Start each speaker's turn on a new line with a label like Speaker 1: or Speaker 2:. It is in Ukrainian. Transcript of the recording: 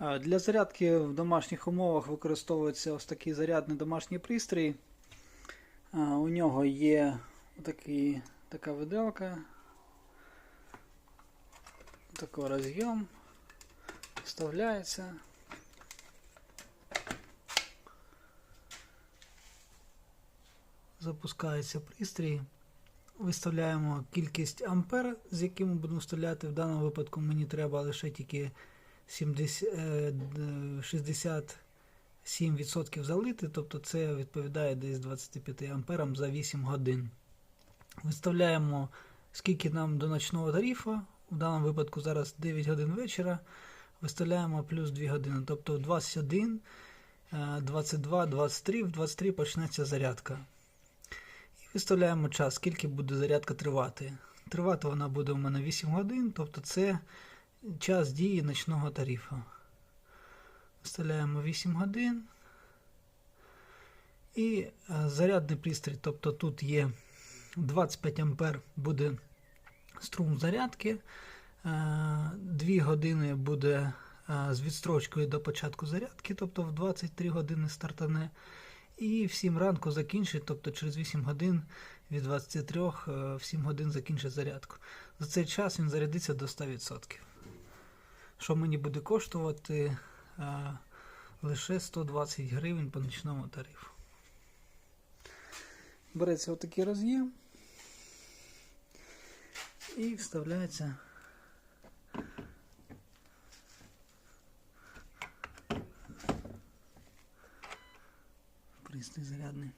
Speaker 1: Для зарядки в домашніх умовах використовується ось такий зарядний домашній пристрій. У нього є такий, така виделка, такий роз'єм, вставляється. Запускається пристрій. Виставляємо кількість ампер, з яким будемо вставляти. В даному випадку мені треба лише тільки 70, д- 67% залити, тобто це відповідає десь 25 амперам за 8 годин. Виставляємо, скільки нам до ночного тарифу. В даному випадку зараз 9 годин вечора. Виставляємо плюс 2 години, тобто 21, е, 22, 23, в 23 почнеться зарядка. І виставляємо час, скільки буде зарядка тривати. Тривати вона буде у мене 8 годин, тобто це час дії ночного тарифу. Вставляємо 8 годин. І е, зарядний пристрій, тобто тут є 25 ампер буде струм зарядки. 2 години буде е, з відстрочкою до початку зарядки, тобто в 23 години стартане. І в 7 ранку закінчить, тобто через 8 годин від 23 е, в 7 годин закінчить зарядку. За цей час він зарядиться до 100%. Що мені буде коштувати е, лише 120 гривень по нічному тарифу. Береться отакий роз'єм і вставляється. Пристрій зарядний.